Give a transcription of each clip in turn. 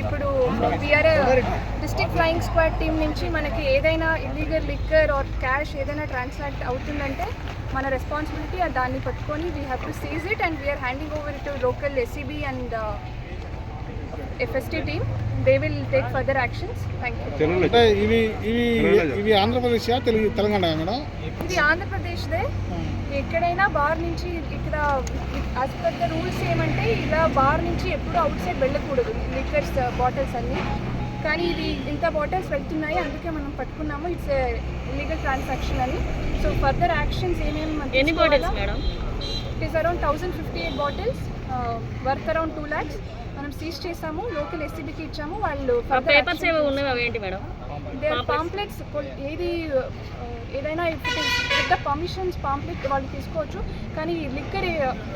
ఇప్పుడు we are district flying squad team నుంచి మనకి ఏదైనా ఇల్లీగల్ లిక్కర్ ఆర్ క్యాష్ ఏదైనా ట్రాన్సాక్ట్ అవుతుందంటే మన రెస్పాన్సిబిలిటీ దాన్ని పట్టుకొని we have to seize it and we are handing over to local SCB and FST team they will take further actions thank you అంటే ఇవి ఇవి ఇవి ఆంధ్రప్రదేశ్ తెలుగు తెలంగాణ మేడం? ఇది ఆంధ్రప్రదేశ్దే ఎక్కడైనా బార్ నుంచి ఇక్కడ యాజ్ పర్ ద రూల్స్ ఏమంటే ఇలా బార్ నుంచి ఎప్పుడు అవుట్ సైడ్ వెళ్ళకూడదు. లిక్కర్స్ బాటిల్స్ అన్నీ. కానీ ఇది ఇంత బాటిల్స్ వెళ్తున్నాయి అందుకే మనం పట్టుకున్నాము. ఇట్స్ ఇల్లీగల్ ట్రాన్సాక్షన్ అని. సో ఫర్దర్ యాక్షన్స్ ఏమేమి ఎన్ని bottles madam? It is around thousand fifty eight bottles worth around two lakhs మనం సీజ్ చేసాము లోకల్ ఎస్సీబీకి ఇచ్చాము వాళ్ళు పేపర్స్ ఏవో ఉన్నవి అవి ఏంటి మేడం? దే పాంప్లెట్స్ ఏది ఏదైనా పెద్ద పర్మిషన్స్ పాంప్లెట్ వాళ్ళు తీసుకోవచ్చు కానీ లిక్కర్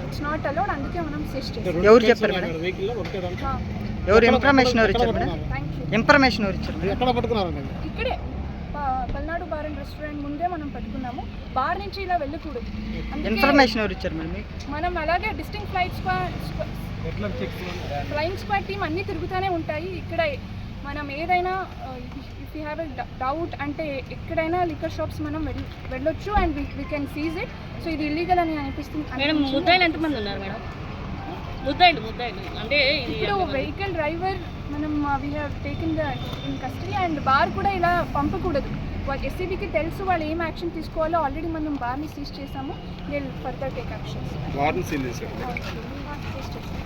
ఇట్స్ నాట్ అలౌడ్ అందుకే మనం సీజ్ చేసాం. ఎవరు చెప్పారు మేడం. ఎవరు ఇన్ఫర్మేషన్ ఎవరు ఇచ్చారు మేడం? ఇన్ఫర్మేషన్ ఎవరు ఇచ్చారు? ఎక్కడ పట్టుకున్నారండి ఇక్కడే. పల్నాడు బార్ అండ్ రెస్టారెంట్ ముందే మనం పట్టుకున్నాము. బార్ నుంచి ఇలా వెళ్ళకూడదు. ఇన్ఫర్మేషన్ ఎవరు ఇచ్చారు మనం అలాగే డిస్టింగ్ flight squad flying squad team అన్నీ తిరుగుతూనే ఉంటాయి. ఇక్కడ మనం ఏదైనా if you have a doubt అంటే ఎక్కడైనా లిక్కర్ షాప్స్ మనం వెళ్ వెళ్ళొచ్చు and we can seize it so ఇది ఇల్లీగల్ అని అనిపిస్తుంది మేడం. ముద్దాయిలు ఎంతమంది ఉన్నారు మేడం? ముద్దాయిలు ముద్దాయిలు అంటే ఇప్పుడు వెహికల్ డ్రైవర్ మనం we have taken the in custody and bar కూడా ఇలా పంపకూడదు. ఎస్సీబీకి తెలుసు వాళ్ళు ఏం యాక్షన్ తీసుకోవాలో ఆల్రెడీ మనం బార్ని సీజ్ చేసాము. దే ఫర్దర్ టేక్ యాక్షన్స్ చేశారు. సీజ్ చేసాం